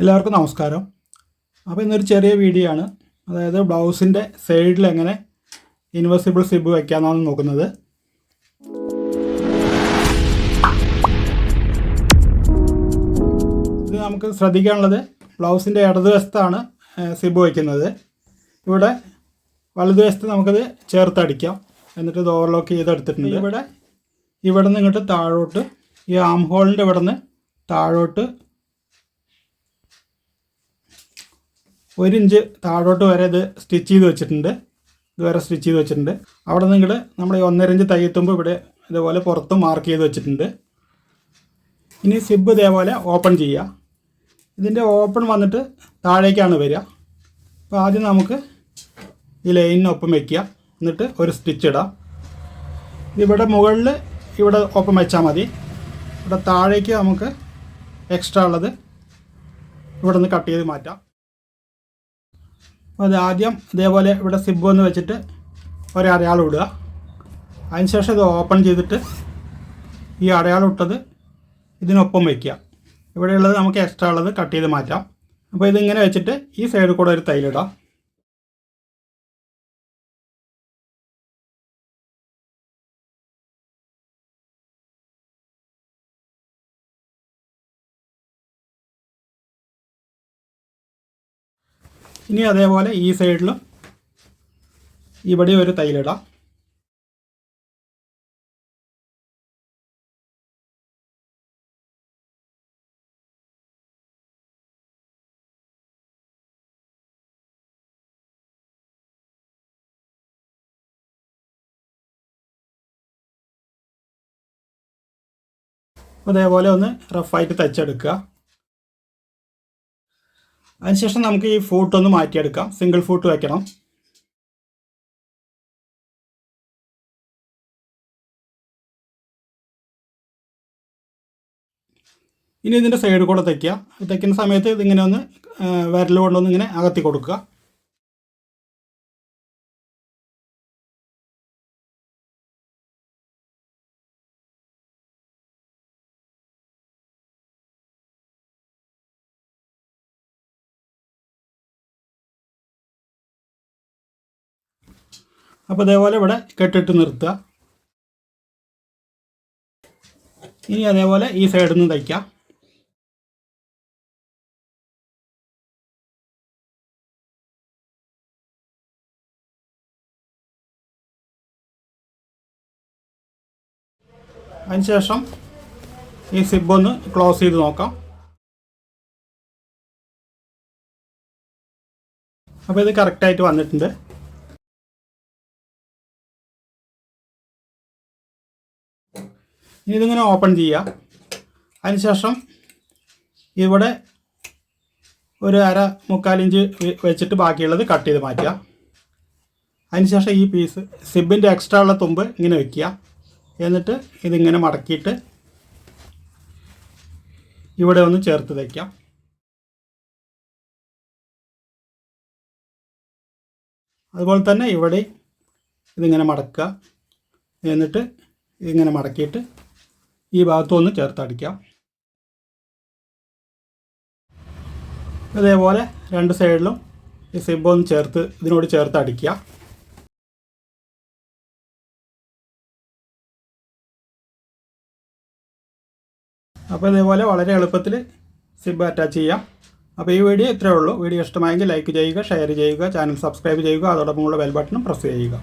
എല്ലാവർക്കും നമസ്കാരം. അപ്പോൾ ഇന്നൊരു ചെറിയ വീഡിയോ ആണ്. അതായത് ബ്ലൗസിന്റെ സൈഡിൽ എങ്ങനെ ഇൻവെസിബിൾ സിബ് വയ്ക്കാമെന്നാണ് നോക്കുന്നത്. ഇത് നമുക്ക് ശ്രദ്ധിക്കാനുള്ളത് ബ്ലൗസിന്റെ ഇടതുവശത്താണ് സിബ് വയ്ക്കുന്നത് ഇവിടെ വലതുവശത്ത് നമുക്കത് ചേർത്തടിക്കാം. എന്നിട്ട് ഇത് ഓവർലോക്ക് ചെയ്തെടുത്തിട്ടുണ്ട്. ഇവിടെ ഇവിടെ നിന്ന് ഇങ്ങോട്ട് താഴോട്ട് ഈ ആം ഹോളിന്റെ ഇവിടെ നിന്ന് താഴോട്ട് ഒരു ഇഞ്ച് താഴോട്ട് വരെ ഇത് സ്റ്റിച്ച് ചെയ്ത് വെച്ചിട്ടുണ്ട്. ഇതുവരെ സ്റ്റിച്ച് ചെയ്ത് വെച്ചിട്ടുണ്ട്. അവിടെ നിങ്ങൾ നമ്മൾ ഈ ഒന്നര ഇഞ്ച് തയ്യെത്തുമ്പോൾ ഇവിടെ ഇതുപോലെ പുറത്തും മാർക്ക് ചെയ്ത് വെച്ചിട്ടുണ്ട്. ഇനി സിബ് ഇതേപോലെ ഓപ്പൺ ചെയ്യുക ഇതിന്റെ ഓപ്പൺ വന്നിട്ട് താഴേക്കാണ് വരിക. അപ്പോൾ ആദ്യം നമുക്ക് ഈ ലൈനിനൊപ്പം വയ്ക്കുക എന്നിട്ട് ഒരു സ്റ്റിച്ച് ഇടാം. ഇവിടെ മുകളിൽ ഇവിടെ ഒപ്പം വെച്ചാൽ മതി. ഇവിടെ താഴേക്ക് നമുക്ക് എക്സ്ട്രാ ഉള്ളത് ഇവിടെ നിന്ന് കട്ട് ചെയ്ത് മാറ്റാം. അത് ആദ്യം ഇതേപോലെ ഇവിടെ സിബ് എന്ന് വെച്ചിട്ട് ഒരു ഒരടയാളം ഇടുക. അതിനുശേഷം ഇത് ഓപ്പൺ ചെയ്തിട്ട് ഈ അടയാളം ഇട്ടത് ഇതിനൊപ്പം വയ്ക്കുക ഇവിടെയുള്ളത് നമുക്ക് എക്സ്ട്രാ ഉള്ളത് കട്ട് ചെയ്ത് മാറ്റാം. അപ്പോൾ ഇതിങ്ങനെ വെച്ചിട്ട് ഈ സൈഡിൽ കൂടെ ഒരു തൈലിടാം ഇനി അതേപോലെ ഈ സൈഡിലും ഇവിടെ ഒരു തൈലിടാം അതേപോലെ ഒന്ന് റഫായിട്ട് തച്ചെടുക്കുക അതിനുശേഷം നമുക്ക് ഈ ഫൂട്ട് ഒന്ന് മാറ്റിയെടുക്കാം. സിംഗിൾ ഫൂട്ട് വയ്ക്കണം ഇനി ഇതിന്റെ സൈഡ് കൂടെ തയ്ക്കുക തയ്ക്കുന്ന സമയത്ത് ഇതിങ്ങനെ ഒന്ന് വിരൽ കൊണ്ടൊന്ന് ഇങ്ങനെ അകത്തി കൊടുക്കുക. അപ്പോൾ അതേപോലെ ഇവിടെ കെട്ടിട്ട് നിർത്തുക. ഇനി അതേപോലെ ഈ സൈഡിൽ നിന്ന് തയ്ക്കാം. അതിനുശേഷം ഈ സിബ് ഒന്ന് ക്ലോസ് ചെയ്ത് നോക്കാം. അപ്പോൾ ഇത് കറക്റ്റായിട്ട് വന്നിട്ടുണ്ട്. ഇനി ഇതിങ്ങനെ ഓപ്പൺ ചെയ്യുക. അതിനുശേഷം ഇവിടെ ഒരു അര മുക്കാലിഞ്ച് വെച്ചിട്ട് ബാക്കിയുള്ളത് കട്ട് ചെയ്ത് മാറ്റുക. അതിനുശേഷം ഈ പീസ് സിബിന്റെ എക്സ്ട്രാ ഉള്ള തുമ്പ് ഇങ്ങനെ വെക്കുക. എന്നിട്ട് ഇതിങ്ങനെ മടക്കിയിട്ട് ഇവിടെ ഒന്ന് ചേർത്ത് വയ്ക്കാം അതുപോലെ തന്നെ ഇവിടെ ഇതിങ്ങനെ മടക്കുക. എന്നിട്ട് ഇങ്ങനെ മടക്കിയിട്ട് ഈ ഭാഗത്തുനിന്ന് ചേർത്തടിക്കാം. അതേപോലെ രണ്ട് സൈഡിലും ഈ സിബ് ഒന്ന് ചേർത്ത് ഇതിനോട് ചേർത്ത് അടിക്കുക അപ്പോൾ ഇതേപോലെ വളരെ എളുപ്പത്തിൽ സിബ് അറ്റാച്ച് ചെയ്യാം. അപ്പോൾ ഈ വീഡിയോ ഇത്രയേ ഉള്ളൂ. വീഡിയോ ഇഷ്ടമായെങ്കിൽ ലൈക്ക് ചെയ്യുക ഷെയർ ചെയ്യുക ചാനൽ സബ്സ്ക്രൈബ് ചെയ്യുക അതോടൊപ്പമുള്ള ബെൽ ബട്ടണും പ്രസ് ചെയ്യുക.